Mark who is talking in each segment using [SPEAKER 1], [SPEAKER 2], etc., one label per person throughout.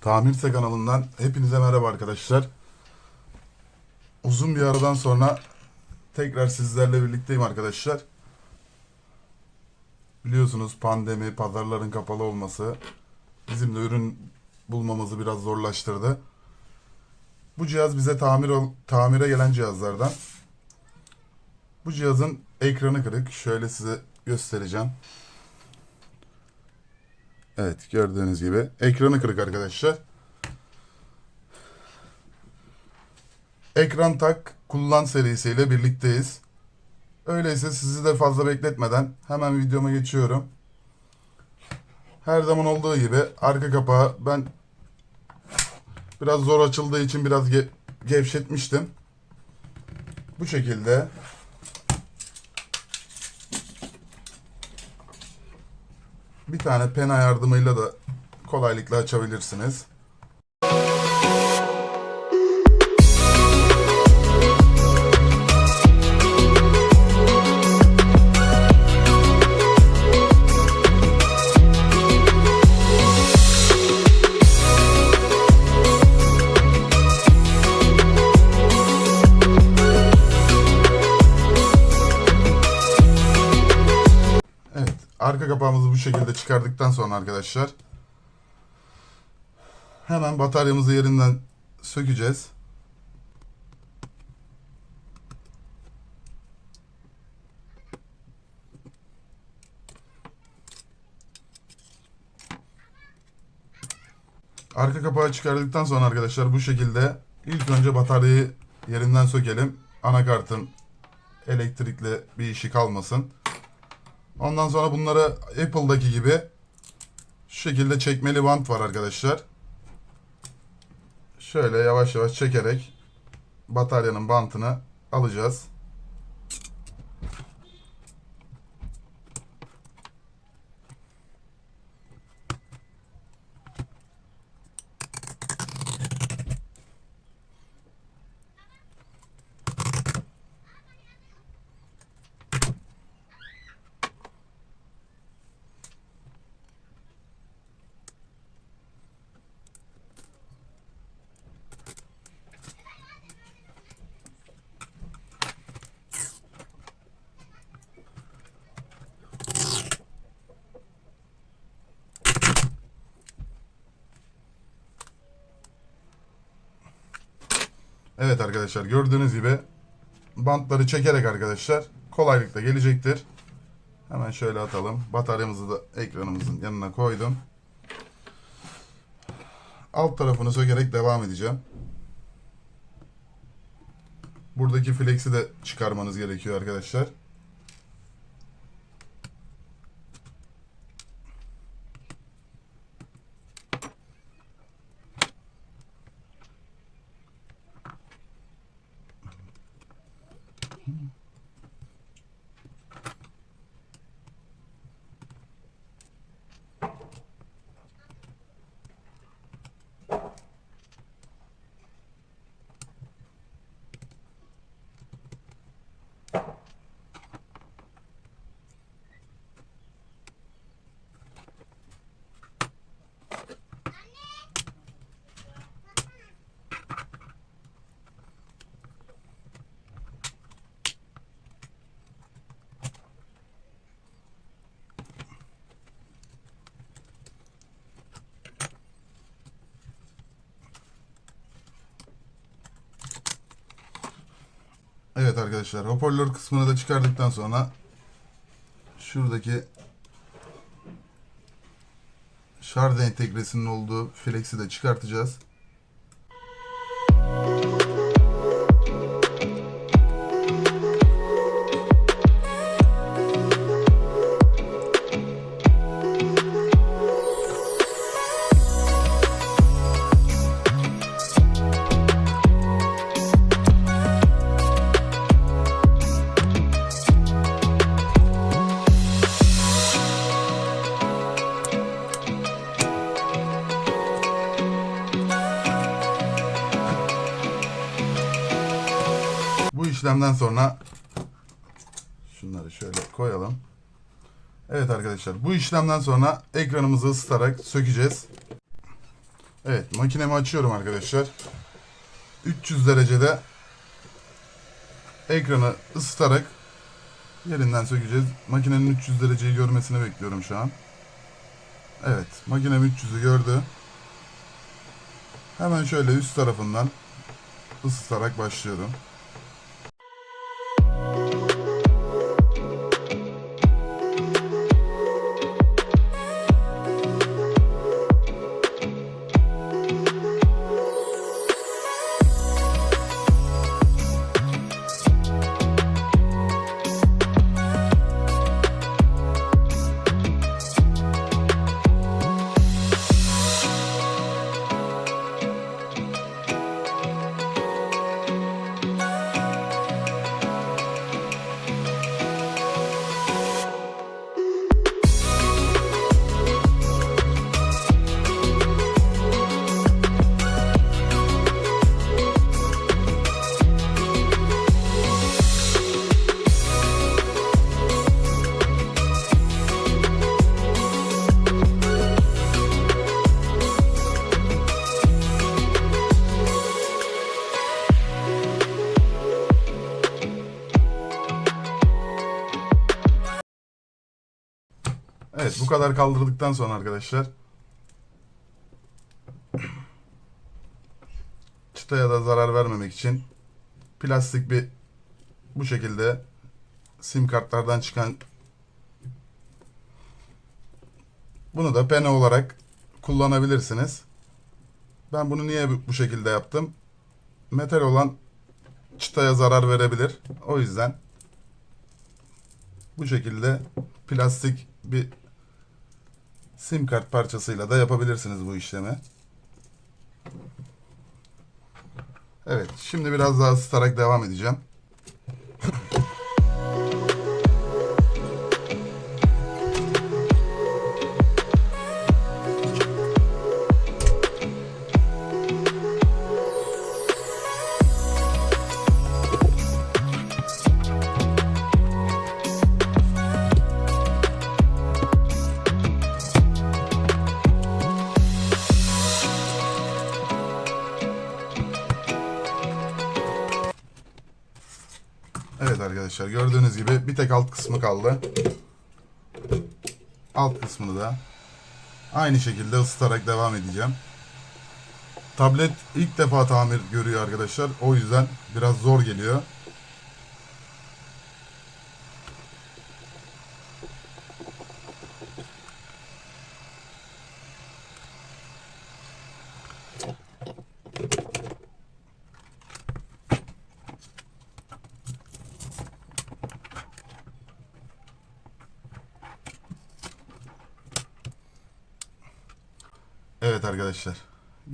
[SPEAKER 1] Tamirse kanalından hepinize merhaba arkadaşlar. Uzun bir aradan sonra tekrar sizlerle birlikteyim arkadaşlar. Biliyorsunuz pandemi, pazarların kapalı olması bizim de ürün bulmamızı biraz zorlaştırdı. Bu cihaz bize tamir tamire gelen cihazlardan. Bu cihazın ekranı kırık. Şöyle size göstereceğim. Evet gördüğünüz gibi ekranı kırık arkadaşlar. Ekran tak kullan serisiyle birlikteyiz. Öyleyse sizi de fazla bekletmeden hemen videoma geçiyorum. Her zaman olduğu gibi arka kapağı ben biraz zor açıldığı için biraz ge- gevşetmiştim. Bu şekilde bir tane pena yardımıyla da kolaylıkla açabilirsiniz. Şekilde çıkardıktan sonra arkadaşlar hemen bataryamızı yerinden sökeceğiz. Arka kapağı çıkardıktan sonra arkadaşlar bu şekilde ilk önce bataryayı yerinden sökelim. Anakartın elektrikle bir işi kalmasın. Ondan sonra bunları Apple'daki gibi şu şekilde çekmeli bant var arkadaşlar. Şöyle yavaş yavaş çekerek bataryanın bantını alacağız. Evet arkadaşlar gördüğünüz gibi bantları çekerek arkadaşlar kolaylıkla gelecektir. Hemen şöyle atalım. Bataryamızı da ekranımızın yanına koydum. Alt tarafını sökerek devam edeceğim. Buradaki flex'i de çıkarmanız gerekiyor arkadaşlar. Evet arkadaşlar hoparlör kısmını da çıkardıktan sonra şuradaki şarj entegresinin olduğu flex'i de çıkartacağız. İşlemden sonra şunları şöyle koyalım. Evet arkadaşlar bu işlemden sonra ekranımızı ısıtarak sökeceğiz. Evet makinemi açıyorum arkadaşlar. 300 derecede ekranı ısıtarak yerinden sökeceğiz. Makinenin 300 dereceyi görmesini bekliyorum şu an. Evet makinem 300'ü gördü. Hemen şöyle üst tarafından ısıtarak başlıyorum. Kadar kaldırdıktan sonra arkadaşlar çıtaya da zarar vermemek için plastik bir bu şekilde sim kartlardan çıkan bunu da pene olarak kullanabilirsiniz. Ben bunu niye bu şekilde yaptım? Metal olan çıtaya zarar verebilir. O yüzden bu şekilde plastik bir sim kart parçasıyla da yapabilirsiniz bu işlemi. Evet, şimdi biraz daha ısıtarak devam edeceğim. Arkadaşlar gördüğünüz gibi bir tek alt kısmı kaldı. Alt kısmını da aynı şekilde ısıtarak devam edeceğim. Tablet ilk defa tamir görüyor arkadaşlar. O yüzden biraz zor geliyor. Evet arkadaşlar.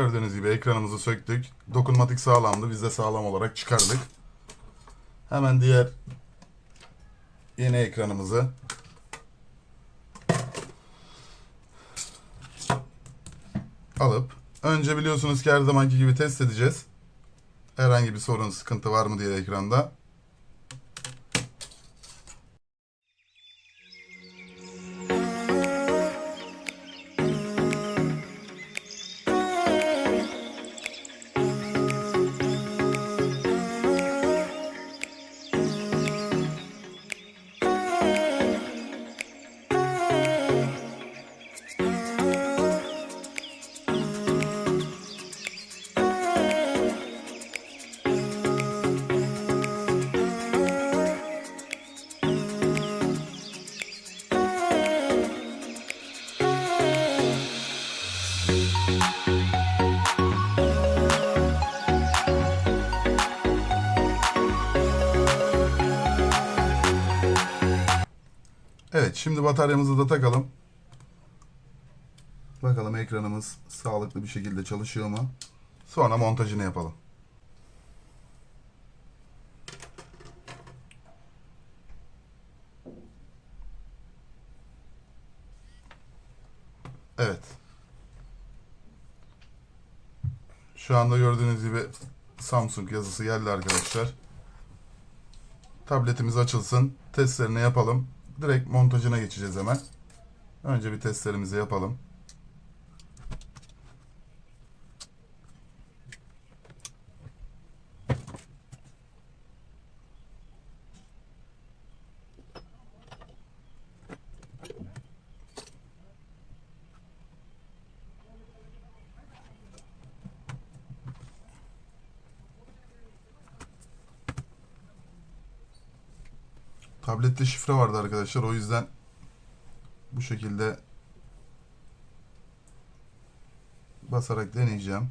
[SPEAKER 1] Gördüğünüz gibi ekranımızı söktük. Dokunmatik sağlamdı. Biz de sağlam olarak çıkardık. Hemen diğer yeni ekranımızı alıp önce biliyorsunuz ki her zamanki gibi test edeceğiz. Herhangi bir sorun, sıkıntı var mı diye ekranda. Evet şimdi bataryamızı da takalım. Bakalım ekranımız sağlıklı bir şekilde çalışıyor mu? Sonra montajını yapalım. Evet. Şu anda gördüğünüz gibi Samsung yazısı geldi arkadaşlar. Tabletimiz açılsın. Testlerini yapalım. Direkt montajına geçeceğiz hemen. Önce bir testlerimizi yapalım. Tablette şifre vardı arkadaşlar. O yüzden bu şekilde basarak deneyeceğim.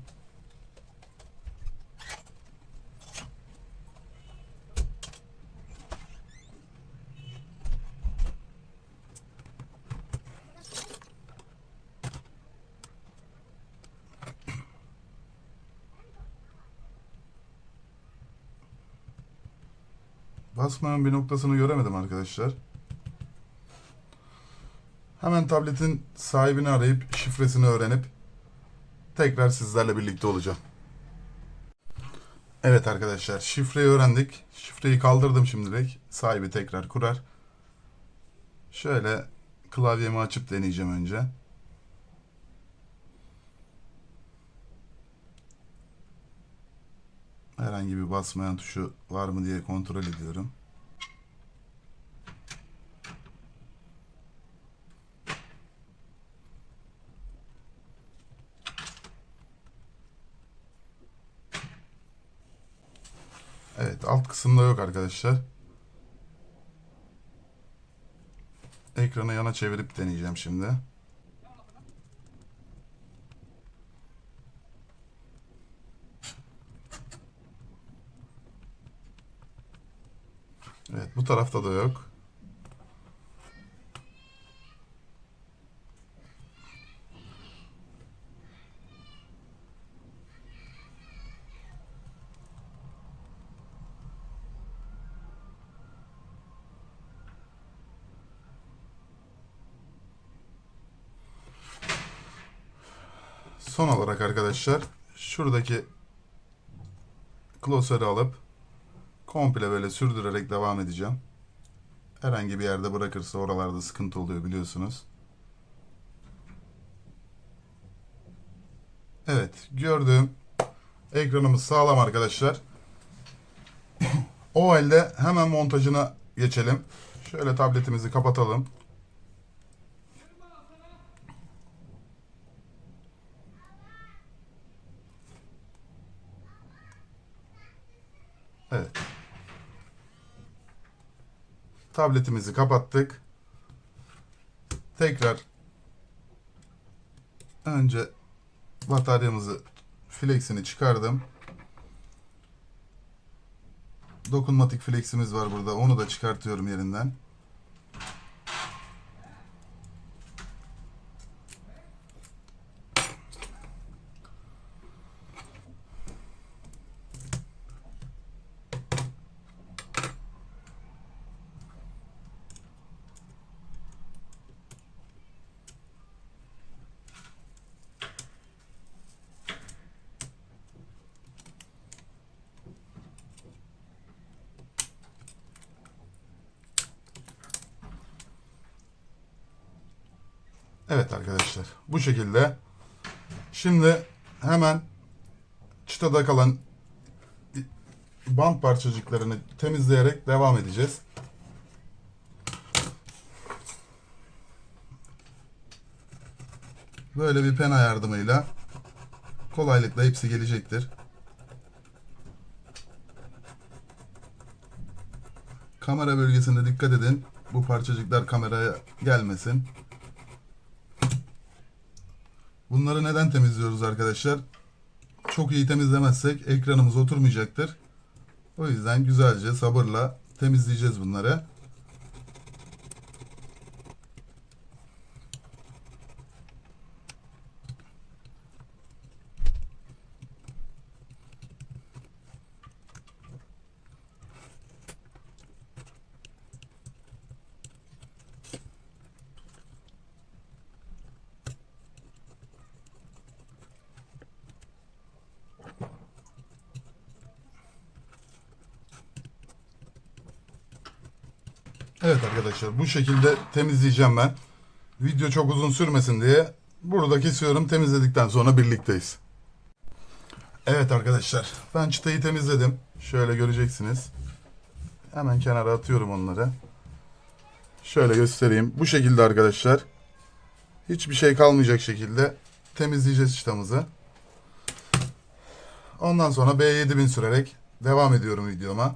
[SPEAKER 1] Basmanın bir noktasını göremedim arkadaşlar. Hemen tabletin sahibini arayıp şifresini öğrenip tekrar sizlerle birlikte olacağım. Evet arkadaşlar şifreyi öğrendik. Şifreyi kaldırdım şimdilik. Sahibi tekrar kurar. Şöyle klavyemi açıp deneyeceğim önce. Herhangi bir basmayan tuşu var mı diye kontrol ediyorum. Evet alt kısımda yok arkadaşlar. Ekranı yana çevirip deneyeceğim şimdi. Evet bu tarafta da yok. Son olarak arkadaşlar şuradaki klasörü alıp komple böyle sürdürerek devam edeceğim. Herhangi bir yerde bırakırsa oralarda sıkıntı oluyor biliyorsunuz. Evet gördüğüm ekranımız sağlam arkadaşlar. o halde hemen montajına geçelim. Şöyle tabletimizi kapatalım. Evet. Tabletimizi kapattık. Tekrar önce bataryamızı flexini çıkardım. Dokunmatik fleximiz var burada. Onu da çıkartıyorum yerinden. Evet arkadaşlar. Bu şekilde. Şimdi hemen çıtada kalan bant parçacıklarını temizleyerek devam edeceğiz. Böyle bir pena yardımıyla kolaylıkla hepsi gelecektir. Kamera bölgesinde dikkat edin. Bu parçacıklar kameraya gelmesin. Bunları neden temizliyoruz arkadaşlar? Çok iyi temizlemezsek ekranımız oturmayacaktır. O yüzden güzelce sabırla temizleyeceğiz bunları. Evet arkadaşlar bu şekilde temizleyeceğim ben. Video çok uzun sürmesin diye burada kesiyorum. Temizledikten sonra birlikteyiz. Evet arkadaşlar ben çıtayı temizledim. Şöyle göreceksiniz. Hemen kenara atıyorum onları. Şöyle göstereyim. Bu şekilde arkadaşlar. Hiçbir şey kalmayacak şekilde temizleyeceğiz çıtamızı. Ondan sonra B7000 sürerek devam ediyorum videoma.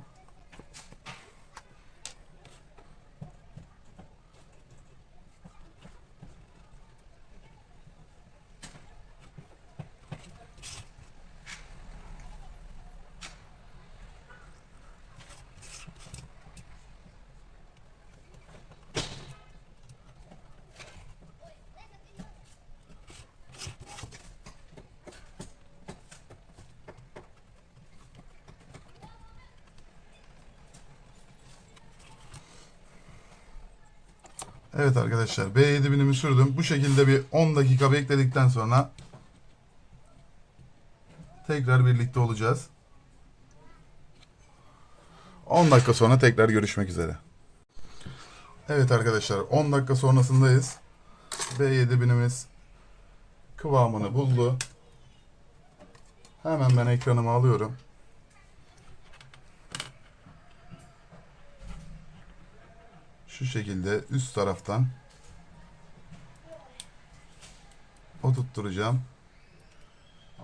[SPEAKER 1] Evet arkadaşlar B7000'imi sürdüm. Bu şekilde bir 10 dakika bekledikten sonra tekrar birlikte olacağız. 10 dakika sonra tekrar görüşmek üzere. Evet arkadaşlar 10 dakika sonrasındayız. B7000'imiz kıvamını buldu. Hemen ben ekranımı alıyorum. Şekilde üst taraftan oturtturacağım.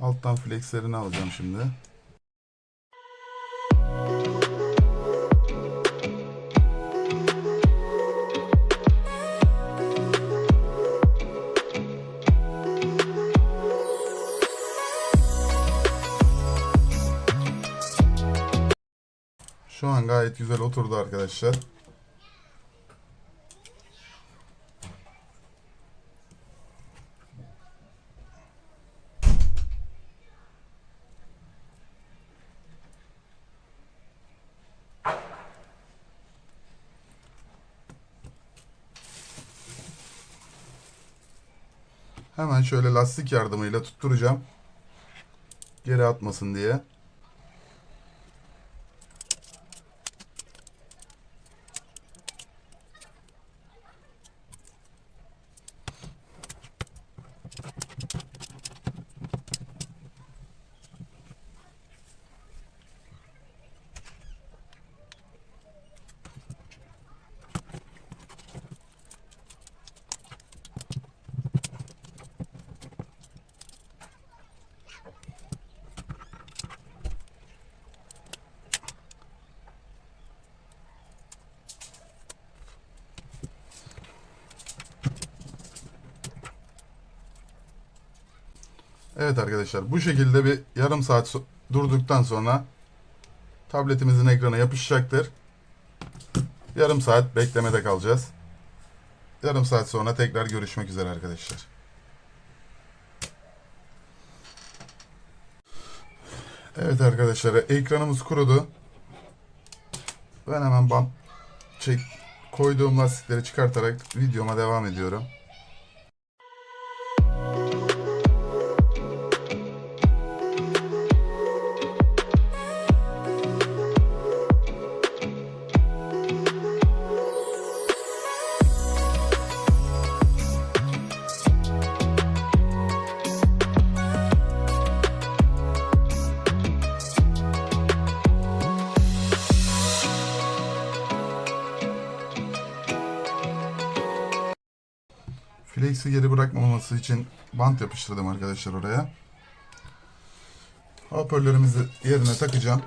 [SPEAKER 1] Alttan flexlerini alacağım şimdi. Şu an gayet güzel oturdu arkadaşlar. Hemen şöyle lastik yardımıyla tutturacağım. Geri atmasın diye. Evet arkadaşlar bu şekilde bir yarım saat so- durduktan sonra tabletimizin ekrana yapışacaktır. Yarım saat beklemede kalacağız. Yarım saat sonra tekrar görüşmek üzere arkadaşlar. Evet arkadaşlar ekranımız kurudu. Ben hemen bant çek koyduğum lastikleri çıkartarak videoma devam ediyorum. Flex'i geri bırakmaması için bant yapıştırdım arkadaşlar oraya. Hoparlörümüzü yerine takacağım.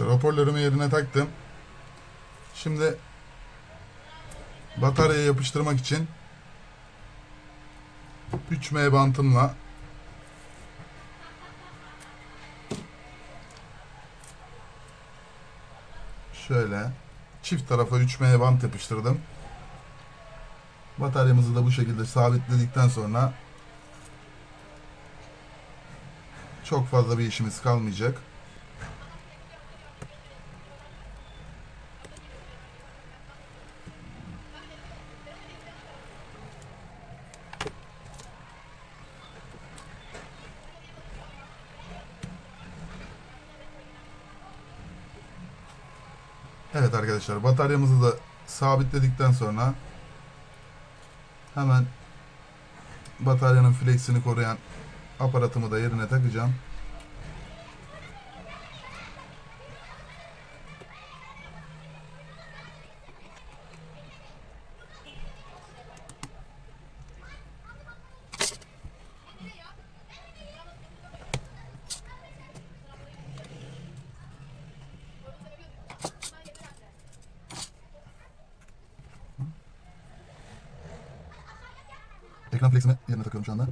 [SPEAKER 1] Arkadaşlar hoparlörümü yerine taktım. Şimdi bataryaya yapıştırmak için 3M bantımla şöyle çift tarafa 3M bant yapıştırdım. Bataryamızı da bu şekilde sabitledikten sonra çok fazla bir işimiz kalmayacak. Evet arkadaşlar bataryamızı da sabitledikten sonra hemen bataryanın flexini koruyan aparatımı da yerine takacağım. Ekran fleximi yerine takıyorum şu anda.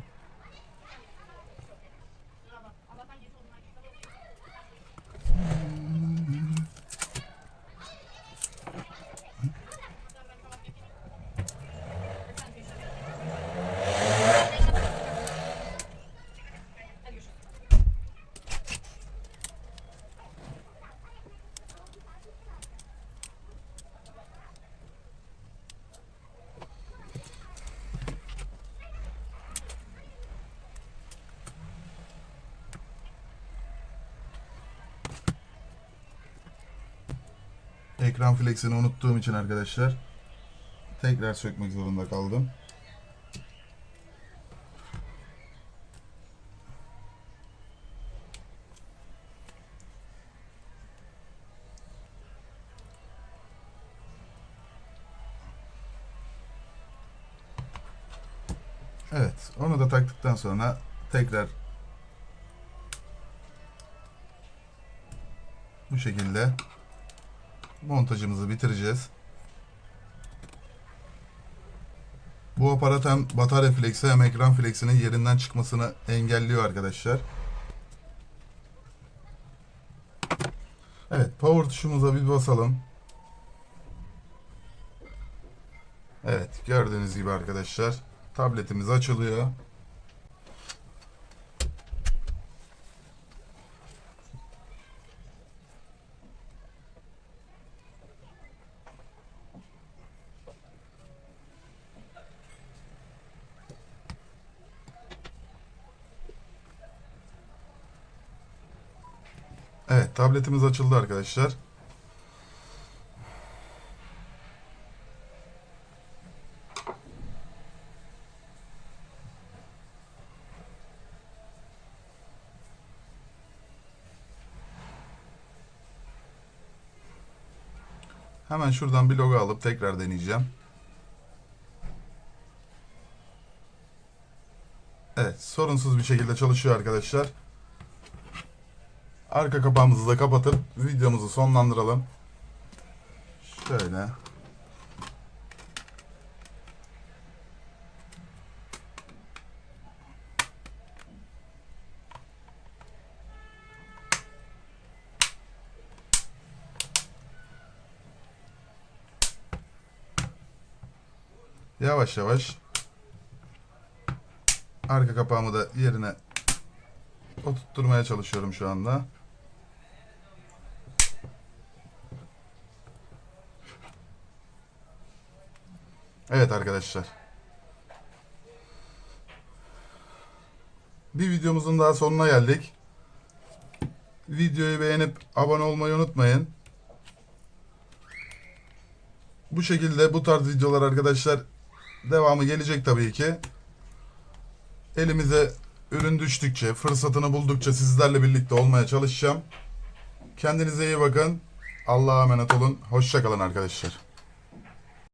[SPEAKER 1] Ekran flexini unuttuğum için arkadaşlar tekrar sökmek zorunda kaldım. Evet, onu da taktıktan sonra tekrar bu şekilde montajımızı bitireceğiz. Bu aparat hem batarya flexi hem ekran flexinin yerinden çıkmasını engelliyor arkadaşlar. Evet, power tuşumuza bir basalım. Evet, gördüğünüz gibi arkadaşlar tabletimiz açılıyor. Evet, tabletimiz açıldı arkadaşlar. Hemen şuradan bir logo alıp tekrar deneyeceğim. Evet, sorunsuz bir şekilde çalışıyor arkadaşlar. Arka kapağımızı da kapatıp videomuzu sonlandıralım. Şöyle. Yavaş yavaş arka kapağımı da yerine oturtturmaya çalışıyorum şu anda. Evet arkadaşlar. Bir videomuzun daha sonuna geldik. Videoyu beğenip abone olmayı unutmayın. Bu şekilde bu tarz videolar arkadaşlar devamı gelecek tabii ki. Elimize ürün düştükçe, fırsatını buldukça sizlerle birlikte olmaya çalışacağım. Kendinize iyi bakın. Allah'a emanet olun. Hoşçakalın arkadaşlar.